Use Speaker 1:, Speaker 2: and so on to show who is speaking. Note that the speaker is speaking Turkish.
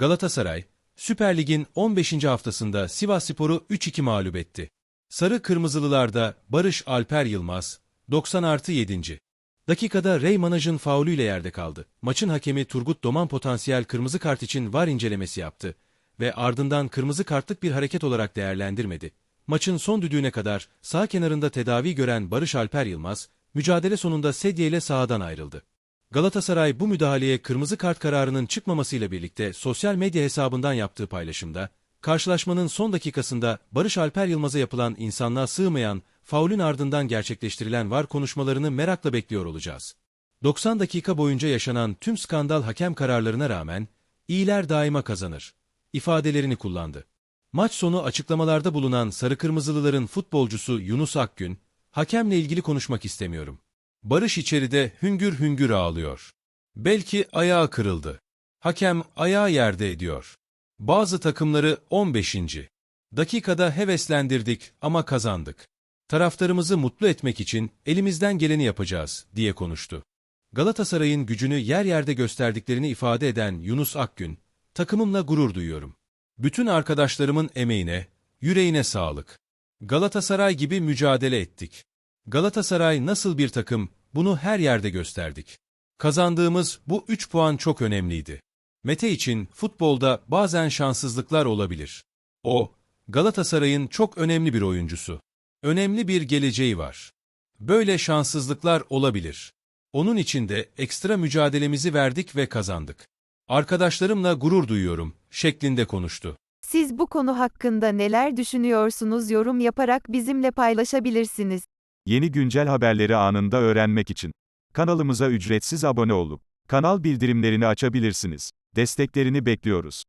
Speaker 1: Galatasaray, Süper Lig'in 15. haftasında Sivasspor'u 3-2 mağlup etti. Sarı Kırmızılılarda Barış Alper Yılmaz, 90 artı 7. Dakikada Ray Manaj'ın faulüyle yerde kaldı. Maçın hakemi Turgut Doman potansiyel kırmızı kart için var incelemesi yaptı ve ardından kırmızı kartlık bir hareket olarak değerlendirmedi. Maçın son düdüğüne kadar sağ kenarında tedavi gören Barış Alper Yılmaz, mücadele sonunda sedyeyle sahadan ayrıldı. Galatasaray bu müdahaleye kırmızı kart kararının çıkmamasıyla birlikte sosyal medya hesabından yaptığı paylaşımda, karşılaşmanın son dakikasında Barış Alper Yılmaz'a yapılan insanlığa sığmayan, faulün ardından gerçekleştirilen var konuşmalarını merakla bekliyor olacağız. 90 dakika boyunca yaşanan tüm skandal hakem kararlarına rağmen, iyiler daima kazanır, ifadelerini kullandı. Maç sonu açıklamalarda bulunan Sarı Kırmızılıların futbolcusu Yunus Akgün, hakemle ilgili konuşmak istemiyorum. Barış içeride hüngür hüngür ağlıyor. Belki ayağı kırıldı. Hakem ayağı yerde ediyor. Bazı takımları 15. dakikada heveslendirdik ama kazandık. Taraftarımızı mutlu etmek için elimizden geleni yapacağız diye konuştu. Galatasaray'ın gücünü yer yerde gösterdiklerini ifade eden Yunus Akgün, takımımla gurur duyuyorum. Bütün arkadaşlarımın emeğine, yüreğine sağlık. Galatasaray gibi mücadele ettik. Galatasaray nasıl bir takım, bunu her yerde gösterdik. Kazandığımız bu 3 puan çok önemliydi. Mete için futbolda bazen şanssızlıklar olabilir. O, Galatasaray'ın çok önemli bir oyuncusu. Önemli bir geleceği var. Böyle şanssızlıklar olabilir. Onun için de ekstra mücadelemizi verdik ve kazandık. Arkadaşlarımla gurur duyuyorum, şeklinde konuştu.
Speaker 2: Siz bu konu hakkında neler düşünüyorsunuz yorum yaparak bizimle paylaşabilirsiniz.
Speaker 3: Yeni güncel haberleri anında öğrenmek için kanalımıza ücretsiz abone olup kanal bildirimlerini açabilirsiniz. Desteklerini bekliyoruz.